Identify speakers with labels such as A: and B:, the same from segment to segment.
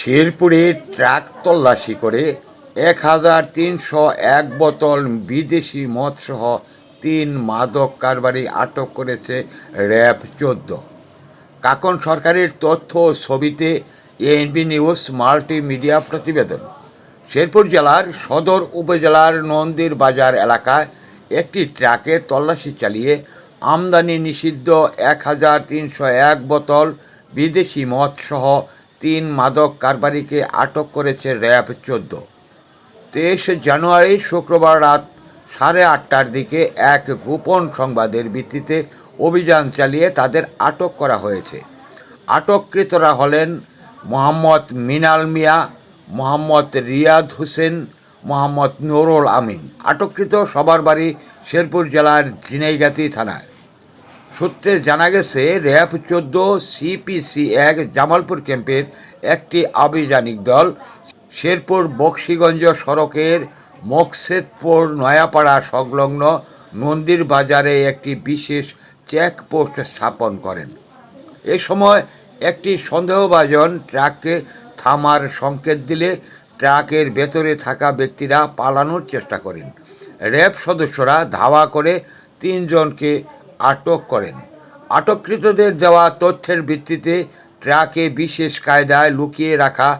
A: শেরপুরে ট্রাক তল্লাশি করে এক হাজার তিনশো এক বোতল বিদেশি মদসহ তিন মাদক কারবারি আটক করেছে র্যাব চোদ্দ। কাকন সরকারের তথ্য ছবিতে এএনবি নিউজ মাল্টিমিডিয়া প্রতিবেদন। শেরপুর জেলার সদর উপজেলার নন্দীর বাজার এলাকায় একটি ট্রাকে তল্লাশি চালিয়ে আমদানি নিষিদ্ধ এক হাজার তিনশো এক বোতল বিদেশি মদসহ তিন মাদক কারবারিকে আটক করেছে র্যাব চোদ্দ। তেইশে জানুয়ারি শুক্রবার রাত সাড়ে আটটার দিকে এক গোপন সংবাদের ভিত্তিতে অভিযান চালিয়ে তাদের আটক করা হয়েছে। আটককৃতরা হলেন মোহাম্মদ মিনাল মিয়া, মোহাম্মদ রিয়াদ হোসেন, মোহাম্মদ নুরুল আমিন। আটককৃত সবার বাড়ি শেরপুর জেলার ঝিনাইগাতি থানায়। সূত্রে জানা গেছে, র্যাব চোদ্দ সিপিসি এক জামালপুর ক্যাম্পের একটি আভিযানিক দল শেরপুর বক্সিগঞ্জ সড়কের মকসেদপুর নয়াপাড়া সংলগ্ন নন্দীর বাজারে একটি বিশেষ চেকপোস্ট স্থাপন করেন। এ সময় একটি সন্দেহভাজন ট্রাককে থামার সংকেত দিলে ট্রাকের ভেতরে থাকা ব্যক্তিরা পালানোর চেষ্টা করেন। র্যাব সদস্যরা ধাওয়া করে তিনজনকে আটক করেন। আটককৃতদের দেওয়া তথ্যের ভিত্তিতে ট্রাকে বিশেষ কায়দায় লুকিয়ে রাখা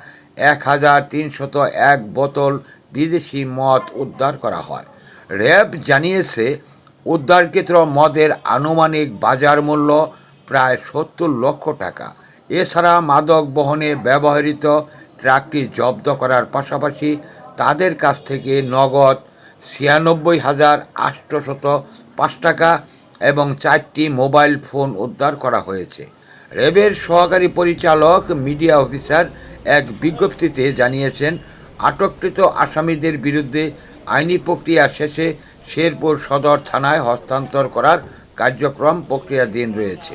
A: এক হাজার তিনশত এক বোতল বিদেশি মদ উদ্ধার করা হয়। র্যাব জানিয়েছে, উদ্ধারকৃত মদের আনুমানিক বাজার মূল্য প্রায় সত্তর লক্ষ টাকা। এছাড়া মাদক বহনে ব্যবহৃত ট্রাকটি জব্দ করার পাশাপাশি তাদের কাছ থেকে নগদ ছিয়ানব্বই হাজার আটশোশত পাঁচ টাকা এবং চারটি মোবাইল ফোন উদ্ধার করা হয়েছে। র্যাবের সহকারী পরিচালক, মিডিয়া অফিসার এক বিজ্ঞপ্তিতে জানিয়েছেন, আটককৃত আসামিদের বিরুদ্ধে আইনি প্রক্রিয়া শেষে শেরপুর সদর থানায় হস্তান্তর করার কার্যক্রম প্রক্রিয়াধীন রয়েছে।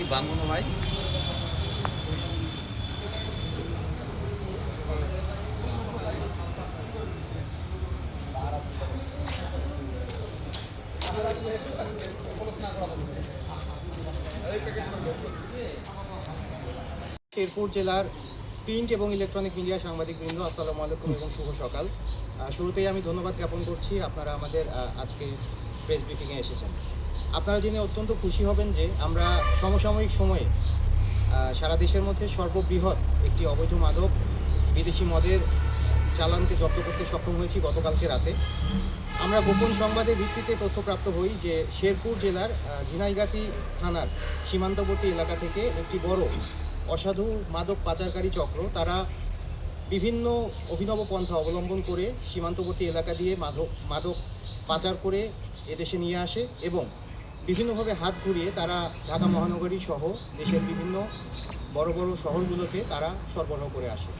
B: কি বানবো না ভাই?
C: শেরপুর জেলার প্রিন্ট এবং ইলেকট্রনিক মিডিয়া সাংবাদিকবৃন্দ, আসসালামু আলাইকুম এবং শুভ সকাল। শুরুতেই আমি ধন্যবাদ জ্ঞাপন করছি আপনারা আমাদের আজকে প্রেস ব্রিফিংয়ে এসেছেন। আপনারা জেনে অত্যন্ত খুশি হবেন যে আমরা সমসাময়িক সময়ে সারা দেশের মধ্যে সর্ববৃহৎ একটি অবৈধ মাদক বিদেশি মদের চালানকে জব্দ করতে সক্ষম হয়েছি গতকালকে রাতে। আমরা গোপন সংবাদের ভিত্তিতে তথ্যপ্রাপ্ত হই যে শেরপুর জেলার ঝিনাইগাতি থানার সীমান্তবর্তী এলাকা থেকে একটি বড় অসাধু মাদক পাচারকারী চক্র, তারা বিভিন্ন অভিনব পন্থা অবলম্বন করে সীমান্তবর্তী এলাকা দিয়ে মাদক মাদক পাচার করে এদেশে নিয়ে আসে এবং বিভিন্নভাবে হাত ঘুরিয়ে তারা ঢাকা মহানগরী সহ দেশের বিভিন্ন বড় বড় শহরগুলোতে তারা সরবরাহ করে আসে।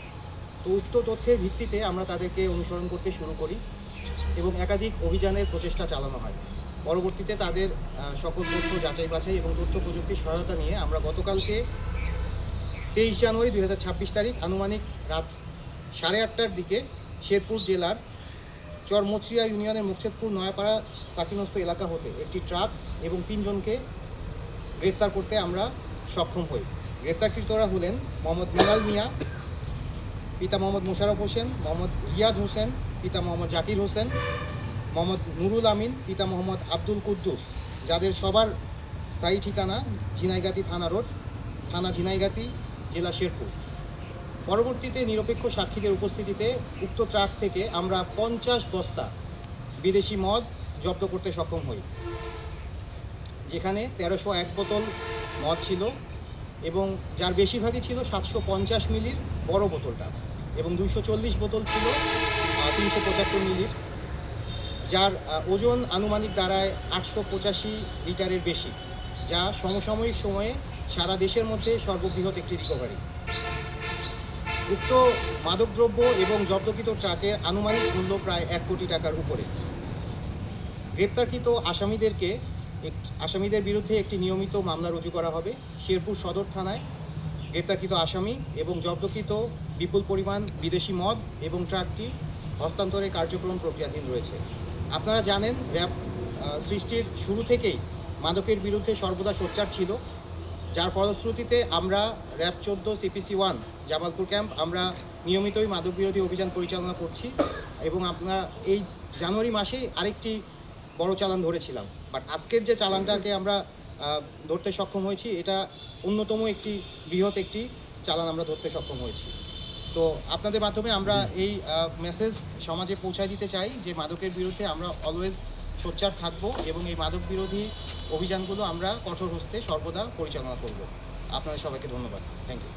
C: তো উক্ত তথ্যের ভিত্তিতে আমরা তাদেরকে অনুসরণ করতে শুরু করি এবং একাধিক অভিযানের প্রচেষ্টা চালানো হয়। পরবর্তীতে তাদের সকল তথ্য যাচাই বাছাই এবং তথ্য প্রযুক্তির সহায়তা নিয়ে আমরা গতকালকে তেইশ জানুয়ারি দু হাজার ছাব্বিশ তারিখ আনুমানিক রাত সাড়ে আটটার দিকে শেরপুর জেলার চরমচরিয়া ইউনিয়নের মুকসেদপুর নয়াপাড়া সাকিনস্ত এলাকা হতে একটি ট্রাক এবং তিনজনকে গ্রেফতার করতে আমরা সক্ষম হই। গ্রেফতারকৃতরা হলেন মোহাম্মদ মিনাল মিয়া, পিতা মোহাম্মদ মোশারফ হোসেন, মোহাম্মদ রিয়াদ হোসেন, পিতা মোহাম্মদ জাকির হোসেন, মোহাম্মদ নুরুল আমিন, পিতা মোহাম্মদ আব্দুল কুদ্দুস, যাদের সবার স্থায়ী ঠিকানা ঝিনাইগাতি থানা রোড, থানা ঝিনাইগাতি, জেলা শেরপুর। পরবর্তীতে নিরপেক্ষ সাক্ষীদের উপস্থিতিতে উক্ত ট্রাক থেকে আমরা পঞ্চাশ বস্তা বিদেশি মদ জব্দ করতে সক্ষম হই। যেখানে তেরোশো এক বোতল মদ ছিল এবং যার বেশিরভাগই ছিল সাতশো পঞ্চাশ মিলির বড় বোতলটা এবং দুইশো চল্লিশ বোতল ছিল তিনশো পঁচাত্তর মিলির, যার ওজন আনুমানিক দাঁড়ায় আটশো পঁচাশি লিটারের বেশি, যা সমসাময়িক সময়ে সারা দেশের মধ্যে সর্ববৃহৎ একটি রিকভারি উক্ত মাদকদ্রব্য এবং জব্দকৃত ট্রাকের আনুমানিক মূল্য প্রায় এক কোটি টাকার উপরে। গ্রেপ্তারকৃত আসামিদেরকে আসামিদের বিরুদ্ধে একটি নিয়মিত মামলা রুজু করা হবে। শেরপুর সদর থানায় গ্রেপ্তারকৃত আসামি এবং জব্দকৃত বিপুল পরিমাণ বিদেশি মদ এবং ট্রাকটি হস্তান্তরের কার্যক্রম প্রক্রিয়াধীন রয়েছে। আপনারা জানেন, র্যাব সৃষ্টির শুরু থেকেই মাদকের বিরুদ্ধে সর্বদা সোচ্চার ছিল। যার ফলশ্রুতিতে আমরা র্যাব চোদ্দ সিপিসি ওয়ান জামালপুর ক্যাম্প আমরা নিয়মিতই মাদক বিরোধী অভিযান পরিচালনা করছি এবং আমরা এই জানুয়ারি মাসেই আরেকটি বড় চালান ধরেছিলাম। বাট আজকের যে চালানটাকে আমরা ধরতে সক্ষম হয়েছি এটা অন্যতম একটি বৃহৎ একটি চালান আমরা ধরতে সক্ষম হয়েছি। তো আপনাদের মাধ্যমে আমরা এই মেসেজ সমাজে পৌঁছায় দিতে চাই যে মাদকের বিরুদ্ধে আমরা অলওয়েজ সোচ্চার থাকব এবং এই মাদক বিরোধী অভিযানগুলো আমরা কঠোর হস্তে সর্বদা পরিচালনা করব। আপনাদের সবাইকে ধন্যবাদ। Thank you